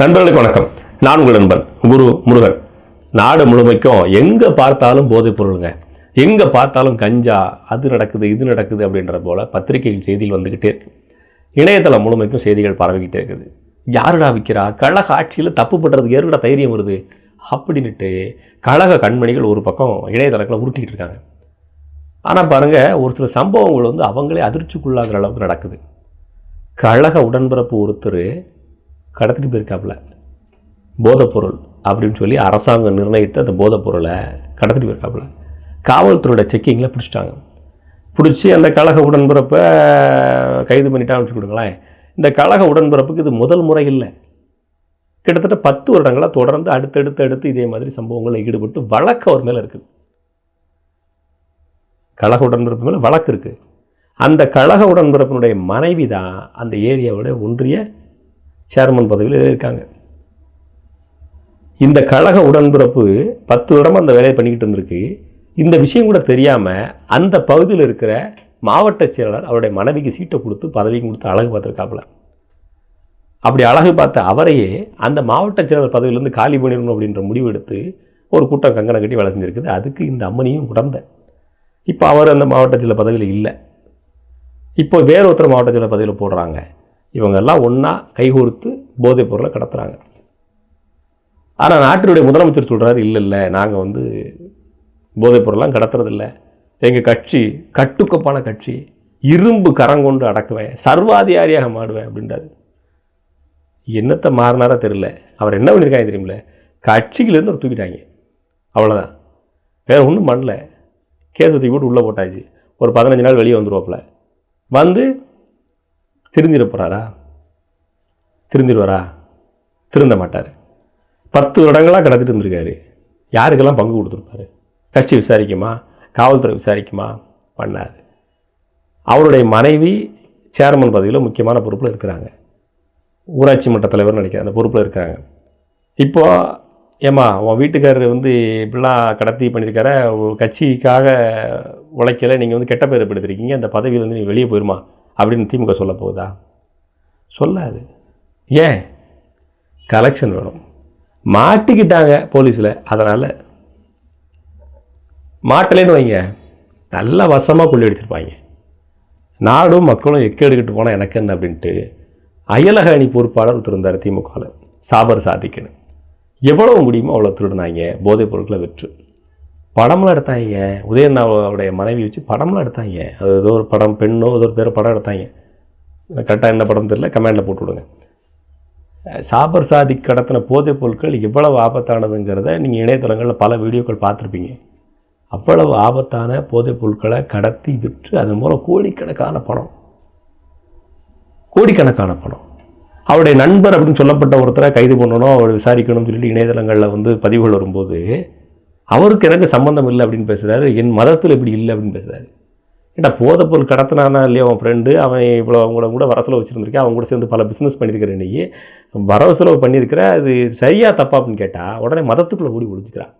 நண்பர்களுக்கு வணக்கம். நான் உங்கள் நண்பன் குரு முருகன். நாடு முழுமைக்கும் எங்கே பார்த்தாலும் போதைப் பொருளுங்க. எங்கே பார்த்தாலும் கஞ்சா அது நடக்குது இது நடக்குது அப்படின்ற போல பத்திரிகைகள் செய்திகள் வந்துக்கிட்டே இருக்கு. இணையதளம் முழுமைக்கும் செய்திகள் பரவிக்கிட்டே இருக்குது. யாருடா விற்கிறா கழக ஆட்சியில் தப்பு பண்ணுறதுக்கு ஏறுடா தைரியம் வருது? அப்படின்னுட்டு கழக கண்மணிகள் ஒரு பக்கம் இணையதளத்தில் உருட்டிக்கிட்டு இருக்காங்க. ஆனால் பாருங்கள் ஒரு சில சம்பவங்கள் வந்து அவங்களே அதிர்ச்சிக்குள்ளாகிற அளவுக்கு நடக்குது. கழக உடன்பிறப்பு ஒருத்தர் கடத்திட்டு போயிருக்காப்புல. போதைப்பொருள் அப்படின்னு சொல்லி அரசாங்கம் நிர்ணயித்த அந்த போதைப்பொருளை கடத்திட்டு போயிருக்காப்புல. காவல்துறையோட செக்கிங்கில் பிடிச்சிட்டாங்க. பிடிச்சி அந்த கழக உடன்பிறப்பை கைது பண்ணிட்டான்னு வச்சுக்கிடுங்களேன் இந்த கழக உடன்பிறப்புக்கு இது முதல் முறை இல்லை. கிட்டத்தட்ட பத்து வருடங்களாக தொடர்ந்து அடுத்தடுத்து அடுத்து இதே மாதிரி சம்பவங்களில் ஈடுபட்டு வழக்கு அவர் மேலே இருக்குது. கழக உடன்பிறப்பு மேலே வழக்கு இருக்குது அந்த கழக உடன்பிறப்பினுடைய மனைவி தான் அந்த ஏரியாவோட ஒன்றிய சேர்மன் பதவியில் இருக்காங்க. இந்த கழக உடன்பிறப்பு பத்து வருடமாக அந்த வேலையை பண்ணிக்கிட்டு இருந்திருக்கு. இந்த விஷயம் கூட தெரியாமல் அந்த பகுதியில் இருக்கிற மாவட்ட செயலாளர் அவருடைய மனைவிக்கு சீட்டை கொடுத்து பதவியும் கொடுத்து அழகு பார்த்துருக்காப்புல. அப்படி அழகு பார்த்த அவரையே அந்த மாவட்ட செயலாளர் பதவியிலேருந்து காலி பண்ணிடணும் அப்படின்ற முடிவு எடுத்து ஒரு கூட்டம் கங்கணம் கட்டி வேலை செஞ்சுருக்குது. அதுக்கு இந்த அம்மனியும் உடந்த. இப்போ அவர் அந்த மாவட்ட செயலர் பதவியில் இல்லை. இப்போ வேற ஒருத்தர் மாவட்ட செயலர் பதவியில் போடுறாங்க. இவங்கெல்லாம் ஒன்றா கைகோர்த்து போதைப் பொருளை கடத்துகிறாங்க ஆனால் நாட்டினுடைய முதலமைச்சர் சொல்கிறார் இல்லை இல்லை நாங்கள் வந்து போதைப் பொருள்லாம் கடத்துறதில்ல. எங்கள் கட்சி கட்டுக்கோப்பான கட்சி இரும்பு கரங்கொண்டு அடக்குவேன் சர்வாதிகாரியாக மாடுவேன் அப்படின்றாரு. என்னத்தை மாறினாரா தெரியல. அவர் என்ன பண்ணியிருக்காங்க தெரியுமில கட்சியிலேருந்து ஒரு தூக்கிட்டாங்க. அவ்வளோதான் வேறு ஒன்றும் பண்ணல. கேஸ் தூக்கி போட்டு உள்ளே போட்டாச்சு. ஒரு பதினஞ்சு நாள் வெளியே வந்துருவாப்புல. வந்து திருந்திட போகிறாரா திருந்திடுவாரா? திருந்த மாட்டார். பத்து வருடங்களாக கடத்திட்டு இருந்திருக்காரு. யாருக்கெல்லாம் பங்கு கொடுத்துருப்பாரு? கட்சி விசாரிக்குமா? காவல்துறை விசாரிக்குமா? பண்ணாது. அவருடைய மனைவி சேர்மன் பதவியில் முக்கியமான பொறுப்பில் இருக்கிறாங்க. ஊராட்சி மன்ற தலைவர் நினைக்கிறேன் அந்த பொறுப்பில் இருக்காங்க இப்போ ஏம்மா உன் வீட்டுக்காரர் வந்து இப்படிலாம் கடத்தி பண்ணியிருக்கார? கட்சிக்காக உழைக்கல நீங்கள் வந்து கெட்ட பேர் எடுத்திருக்கீங்க அந்த பதவியிலேருந்து நீ வெளியே போயிருமா? அப்படின்னு திமுக சொல்ல போகுதா? சொல்லாது. ஏன்? கலெக்ஷன் வேணும். மாட்டிக்கிட்டாங்க போலீஸில். அதனால் மாட்டலேன்னு வைங்க. நல்லா வசமாக கொள்ளி அடிச்சிருப்பாங்க. நாடும் மக்களும் எக்கெடுக்கிட்டு போனால் எனக்கு என்ன அப்படின்ட்டு அயலக அணி பொறுப்பாளர் ஒருத்தர் இருந்தார் திமுகவில். சாபர் சாதிக்கணும் எவ்வளவு முடியுமோ அவ்வளோ திருடினாங்க. போதைப் பொருட்களை விற்று. படம்லாம் எடுத்தாங்க. உதயநாவுடைய மனைவி வச்சு படம்லாம் எடுத்தாங்க. அது ஏதோ ஒரு படம் பெண்ணோ ஏதோ ஒரு பேர் படம் எடுத்தாங்க. கரெக்டாக என்ன படம் தெரியல கமெண்டில் போட்டு விடுங்க. சாபர் சாதி கடத்தின போதைப் பொருட்கள் இவ்வளவு ஆபத்தானதுங்கிறத நீங்கள் இணையதளங்களில் பல வீடியோக்கள் பார்த்துருப்பீங்க. அவ்வளவு ஆபத்தான போதைப் பொருட்களை கடத்தி விற்று அதன் மூலம் கோடிக்கணக்கான பணம். கோடிக்கணக்கான பணம். அவருடைய நண்பர் அப்படின்னு சொல்லப்பட்ட ஒருத்தரை கைது பண்ணணும் அவர் விசாரிக்கணும்னு சொல்லிட்டு இணையதளங்களில் வந்து பதிவுகள் வரும்போது அவருக்கு எனக்கு சம்மந்தம் இல்லை அப்படின்னு பேசுகிறாரு என் மதத்தில் இப்படி இல்லை அப்படின்னு பேசுகிறாரு ஏட்டா போதைப்பொருள் கடத்தினானா இல்லையா அவன் ஃப்ரெண்டு அவன் இவ்வளோ அவங்கள கூட வரசெலவு வச்சுருந்துருக்கேன் அவங்க கூட சேர்ந்து பல பிஸ்னஸ் பண்ணியிருக்கிற நீ வரவு செலவு பண்ணியிருக்கிற அது சரியா தப்பா அப்படின்னு கேட்டால் உடனே மதத்துக்குள்ளே ஓடி ஒழிஞ்சிக்கிறான்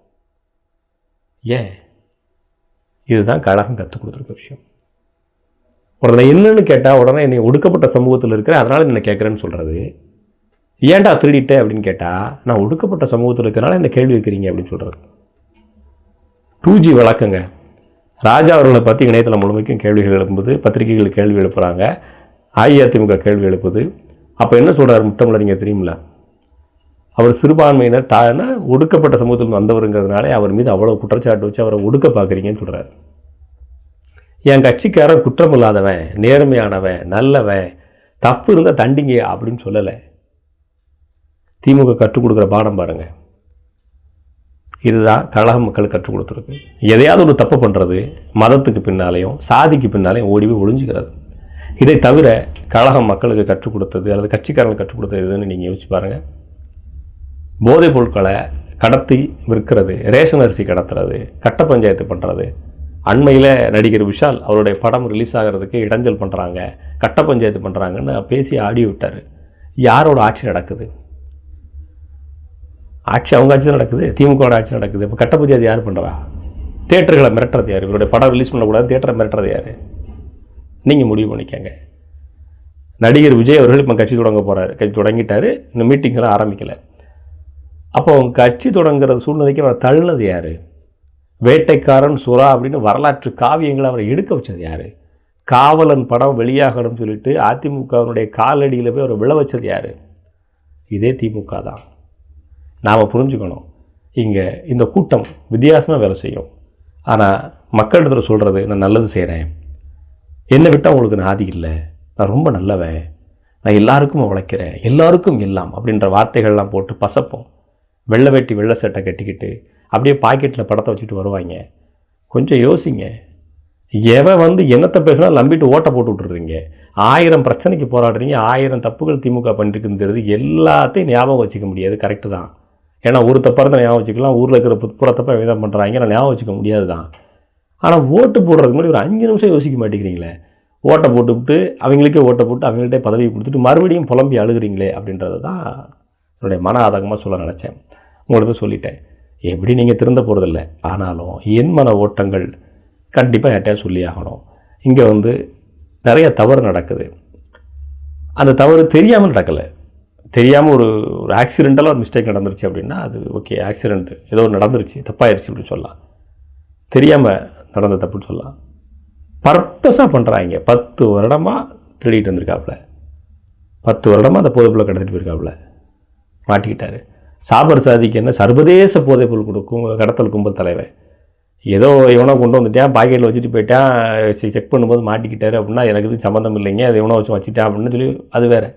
ஏன்? இதுதான் கழகம் கற்றுக் கொடுத்துருக்க விஷயம். உடனே என்னன்னு கேட்டால் உடனே என்னை ஒடுக்கப்பட்ட சமூகத்தில் இருக்கிற அதனால் என்ன கேட்குறேன்னு சொல்கிறது ஏன்டா திருடிட்டேன் அப்படின்னு கேட்டால் நான் ஒடுக்கப்பட்ட சமூகத்தில் இருக்கிறனால என்ன கேள்வி வைக்கிறீங்க அப்படின்னு சொல்கிறது டூ ஜி வழக்கங்க. ராஜா அவர்களை பற்றி இணையத்தில் முழுமைக்கும் கேள்விகள் எழுப்புது பத்திரிகைகள் கேள்வி எழுப்புகிறாங்க அஇஅதிமுக கேள்வி எழுப்புது. அப்போ என்ன சொல்கிறார் முத்தமிழறிஞர் தெரியுமில்ல? அவர் சிறுபான்மையினர் தான ஒடுக்கப்பட்ட சமூகத்தில் வந்தவருங்கிறதுனாலே அவர் மீது அவ்வளோ குற்றச்சாட்டு வச்சு அவரை ஒடுக்க பார்க்குறீங்கன்னு சொல்கிறார் என் கட்சிக்காரன் குற்றம் இல்லாதவன் நேர்மையானவன் நல்லவன் தப்பு இருந்தால் தண்டிங்க அப்படின்னு சொல்லலை. திமுக கற்றுக் கொடுக்குற பாடம் பாருங்கள் இதுதான் கழக மக்களுக்கு கற்றுக் கொடுத்துருக்கு. எதையாவது ஒரு தப்பு பண்ணுறது மதத்துக்கு பின்னாலேயும் சாதிக்கு பின்னாலேயும் ஓடி போய் ஒளிஞ்சுக்கிறது. இதை தவிர கழகம் மக்களுக்கு கற்றுக் கொடுத்தது அல்லது கட்சிக்காரங்களுக்கு கற்றுக் கொடுத்தது எதுன்னு நீங்கள் யோசிச்சு பாருங்கள் போதைப் பொருட்களை கடத்தி விற்கிறது ரேஷன் அரிசி கடத்துறது கட்ட பஞ்சாயத்து பண்ணுறது அண்மையில் நடிகர் விஷால் அவருடைய படம் ரிலீஸ் ஆகிறதுக்கு இடைஞ்சல் பண்ணுறாங்க கட்ட பஞ்சாயத்து பண்ணுறாங்கன்னு பேசி ஆடி விட்டார் யாரோட ஆட்சி நடக்குது? ஆட்சி அவங்க ஆட்சி தான் நடக்குது. திமுகவோட ஆட்சி நடக்குது. இப்போ கட்ட அது யார் பண்ணுறா தேட்டர்களை மிரட்டுறது யார்? இவருடைய படம் ரிலீஸ் பண்ணக்கூடாது தேட்டரை மிரட்டுறது யார்? நீங்கள் முடிவு பண்ணிக்கங்க. நடிகர் விஜய் அவர்கள் இப்போ கட்சி தொடங்க போகிறாரு கட்சி தொடங்கிட்டார். இந்த மீட்டிங்கெல்லாம் ஆரம்பிக்கலை. அப்போ அவங்க கட்சி தொடங்குற சூழ்நிலைக்கு அவரை தள்ளினது யார்? வேட்டைக்காரன் சுறா அப்படின்னு வரலாற்று காவியங்களை அவரை எடுக்க வச்சது யார்? காவலன் படம் வெளியாகணும்னு சொல்லிட்டு அதிமுகவினுடைய காலடியில் போய் அவரை விழ வச்சது யார்? இதே திமுக தான் நாம் புரிஞ்சுக்கணும். இங்கே இந்த கூட்டம் வித்தியாசமாக வேலை செய்யும். ஆனால் மக்கள்கிட்ட சொல்கிறது நான் நல்லது செய்கிறேன் என்னை விட்டால் உங்களுக்கு நான் ஆதி இல்லை. நான் ரொம்ப நல்லவன். நான் எல்லாருக்கும் உழைக்கிறேன். எல்லாருக்கும் எல்லாம் அப்படின்ற வார்த்தைகள்லாம் போட்டு பசப்போம். வெள்ளை வெட்டி வெள்ளை சட்டை கட்டிக்கிட்டு அப்படியே பாக்கெட்டில் படத்தை வச்சுட்டு வருவாங்க. கொஞ்சம் யோசிங்க. எவன் வந்து என்னத்தை பேசினா நம்பிட்டு ஓட்டை போட்டு விட்டுறீங்க. ஆயிரம் பிரச்சனைக்கு போராடுறீங்க. ஆயிரம் தப்புகள் திமுக பண்ணிருக்குன்னு தெரியுது எல்லாத்தையும் ஞாபகம் வச்சுக்க முடியாது. கரெக்டு தான். ஏன்னா ஒரு தப்பாக ஞாபகம் வச்சுக்கலாம். ஊரில் இருக்கிற புற தப்பாக விதம் பண்ணுறாங்க நான் ஞாபகம் வச்சுக்க முடியாது தான் ஆனால் ஓட்டு போடுறதுக்கு முன்னாடி ஒரு அஞ்சு நிமிஷம் யோசிக்க மாட்டேங்கிறீங்களே. ஓட்டை போட்டுவிட்டு அவங்களுக்கே ஓட்டை போட்டு அவங்கள்ட்ட பதவி கொடுத்துட்டு மறுபடியும் புலம்பி அழுகுறீங்களே அப்படின்றது தான் என்னுடைய மன ஆதகமாக சொல்ல நினச்சேன். உங்கள்கிட்ட சொல்லிட்டேன். எப்படி நீங்கள் திருந்த போகிறதில்ல ஆனாலும் என் மன ஓட்டங்கள் கண்டிப்பாக யார்ட்டையா சொல்லி ஆகணும். இங்கே வந்து நிறைய தவறு நடக்குது. அந்த தவறு தெரியாமல் நடக்கலை. தெரியாமல் ஒரு ஒரு ஆக்சிடெண்ட்டலாக ஒரு மிஸ்டேக் நடந்துருச்சு அப்படின்னா அது ஓகே ஆக்சிடெண்ட் ஏதோ நடந்துருச்சு தப்பாயிருச்சு அப்படின்னு சொல்லலாம். தெரியாமல் நடந்த தப்புன்னு சொல்லலாம். பர்பஸாக பண்ணுறாங்க பத்து வருடமாக திருடிட்டு வந்திருக்காப்புல பத்து வருடமாக அந்த போதைப்பொருளை கடத்திட்டு போயிருக்காப்புல. மாட்டிக்கிட்டாரு. சாபர் சாதிக்கு என்ன? சர்வதேச போதைப்பொருள் கொடுக்கும் கடத்தல் கும்பல் தலைவர். ஏதோ எவனோ கொண்டு வந்துட்டேன் பாக்கெட்டில் வச்சுட்டு போயிட்டான் செக் பண்ணும்போது மாட்டிக்கிட்டாரு அப்படின்னா எனக்கு இது சம்மந்தம் இல்லைங்க அது எவனோ வச்சு வச்சுட்டேன் அப்படின்னு சொல்லி அது வேறு.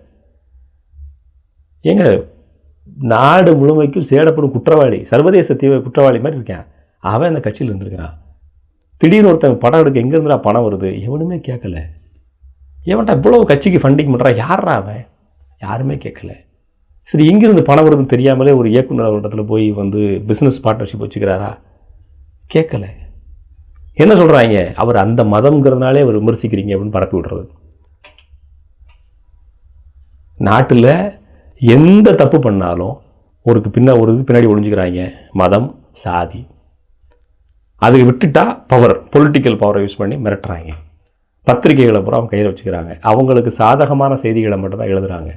ஏங்க நாடு முழுமைக்கும் சேடப்படும் குற்றவாளி சர்வதேச தீவிர குற்றவாளி மாதிரி இருக்கேன். அவன் அந்த கட்சியில் இருந்திருக்கிறான். திடீர்னு ஒருத்தன் படம் எடுக்க எங்கேருந்துடா பணம் வருது? எவனுமே கேட்கல. எவன்டா இவ்வளோ கட்சிக்கு ஃபண்டிங் பண்ணுறான் யாரா அவன்? யாருமே கேட்கல. சரி எங்கேருந்து பணம் வருதுன்னு தெரியாமலே ஒரு இயக்குனர் அவரிடத்துல போய் வந்து பிஸ்னஸ் பார்ட்னர்ஷிப் வச்சுக்கிறாரா? கேட்கல. என்ன சொல்கிறாங்க அவர் அந்த மதம்ங்கிறதுனாலே அவர் விமர்சிக்கிறீங்க அப்படின்னு பரப்பி விடுறது. நாட்டில் எந்த தப்பு பண்ணாலும் ஒருக்கு பின்ன ஒரு பின்னாடி ஒழிஞ்சுக்கிறாங்க மதம் சாதி. அதை விட்டுட்டா பவர் பொலிட்டிக்கல் பவரை யூஸ் பண்ணி மிரட்டுறாங்க பத்திரிகைகளை பூரா அவங்க கையில் வச்சுக்கிறாங்க. அவங்களுக்கு சாதகமான செய்திகளை மட்டும்தான் எழுதுகிறாங்க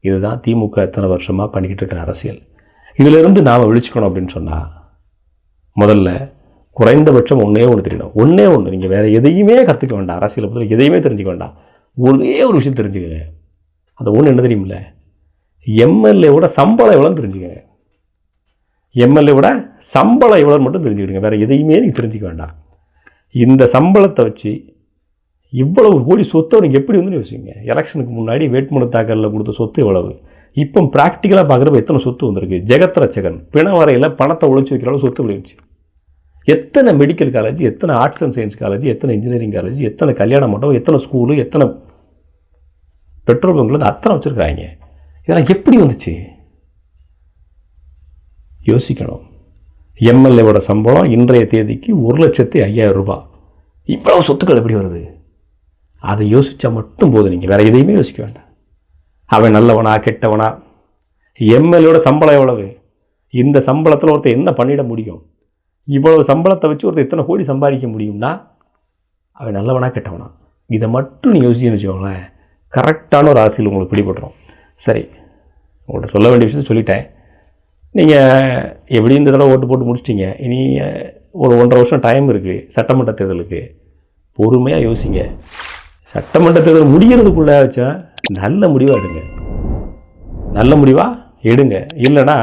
இதுதான் திமுக எத்தனை வருஷமாக பண்ணிக்கிட்டு இருக்கிற அரசியல். இதிலிருந்து நாம் விழிச்சுக்கணும் அப்படின்னு சொன்னால் முதல்ல குறைந்தபட்சம் ஒன்றே ஒன்று தெரியணும். ஒன்றே ஒன்று நீங்கள் வேறு எதையுமே கற்றுக்க வேண்டாம். அரசியலை பற்றி எதையுமே தெரிஞ்சுக்க வேண்டாம். ஒரே ஒரு விஷயம் தெரிஞ்சுக்கங்க. அந்த ஒன்று என்ன தெரியுமில்ல? எம்எல்ஏவோட சம்பளம் எவ்வளோன்னு தெரிஞ்சுக்கங்க. எம்எல்ஏவோட சம்பளம் எவ்வளோன்னு மட்டும் தெரிஞ்சுக்கிடுங்க. வேறு எதையுமே நீங்கள் தெரிஞ்சுக்க வேண்டாம். இந்த சம்பளத்தை வச்சு இவ்வளவு கோடி சொத்தை அவனுக்கு எப்படி வந்து யோசிங்க. எலெக்ஷனுக்கு முன்னாடி வேட்புமனு தாக்கலில் கொடுத்த சொத்து எவ்வளவு? இப்போ ப்ராக்டிக்கலாக பார்க்குறப்ப எத்தனை சொத்து வந்திருக்கு? ஜெகத்ரச்சகன் பிண வரையில் பணத்தை ஒழிச்சு வைக்கிற அளவு சொத்து விளைவிச்சு எத்தனை மெடிக்கல் காலேஜ் எத்தனை ஆர்ட்ஸ் அண்ட் சயின்ஸ் காலேஜ் எத்தனை இன்ஜினியரிங் காலேஜ் எத்தனை கல்யாண மண்டபம் எத்தனை ஸ்கூலு எத்தனை பெட்ரோல் பங்க்லேருந்து அத்தனை வச்சுருக்குறாங்க. இதெல்லாம் எப்படி வந்துச்சு? யோசிக்கணும். எம்எல்ஏவோட சம்பளம் இன்றைய தேதிக்கு ஒரு லட்சத்தி ஐயாயிரம் ரூபாய் இவ்வளவு சொத்துக்கள் எப்படி வருது? அதை யோசித்தா மட்டும் போதும். நீங்கள் வேறு எதையுமே யோசிக்க வேண்டாம். அவன் நல்லவனா கெட்டவனா? எம்எல்ஏவோட சம்பளம் எவ்வளவு? இந்த சம்பளத்தில் ஒருத்தர் என்ன பண்ணிட முடியும்? இவ்வளவு சம்பளத்தை வச்சு ஒருத்தர் எத்தனை கோடி சம்பாதிக்க முடியும்னா? அவன் நல்லவனா கெட்டவனா? இதை மட்டும் நீ யோசிச்சுன்னு வச்சுக்கோங்களேன். கரெக்டான ஒரு அரசியல் உங்களுக்கு பிடிபட்டுரும். சரி உங்கள்கிட்ட சொல்ல வேண்டிய விஷயத்த சொல்லிட்டேன். நீங்கள் எப்படி இந்த தடவை ஓட்டு போட்டு முடிச்சிட்டிங்க? இனி ஒரு ஒன்றரை வருஷம் டைம் இருக்குது சட்டமன்ற தேர்தலுக்கு. பொறுமையாக யோசிங்க. சட்டமன்ற தேர்தல் முடிகிறதுக்குள்ளே வச்சா நல்ல முடிவாக எடுங்க. நல்ல முடிவாக எடுங்க. இல்லைன்னா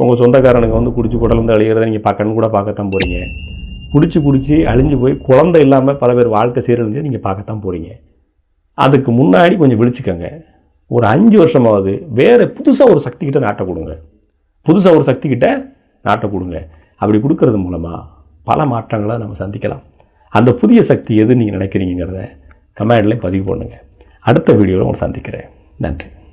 உங்கள் சொந்தக்காரனுக்கு வந்து குடிச்சு குடலேருந்து அழிகிறத நீங்கள் பார்க்கணும் கூட பார்க்கத்தான் போகிறீங்க குடிச்சு குடிச்சு அழிஞ்சு போய் குழந்தை இல்லாமல் பல பேர் வாழ்க்கை சீரழிஞ்சு நீங்கள் பார்க்கத்தான் போகிறீங்க அதுக்கு முன்னாடி கொஞ்சம் விழிச்சுக்கோங்க. ஒரு அஞ்சு வருஷமாவது வேறு புதுசாக ஒரு சக்திக்கிட்ட நாட்டை கொடுங்க. புதுசாக ஒரு சக்திக்கிட்ட நாட்டை கொடுங்க. அப்படி கொடுக்கறது மூலமாக பல மாற்றங்களை நம்ம சந்திக்கலாம். அந்த புதிய சக்தி எது நீங்கள் நினைக்கிறீங்கிறத கமெண்ட்லேயும் பதிவு பண்ணுங்கள் அடுத்த வீடியோவில் உங்களை சந்திக்கிறேன். நன்றி.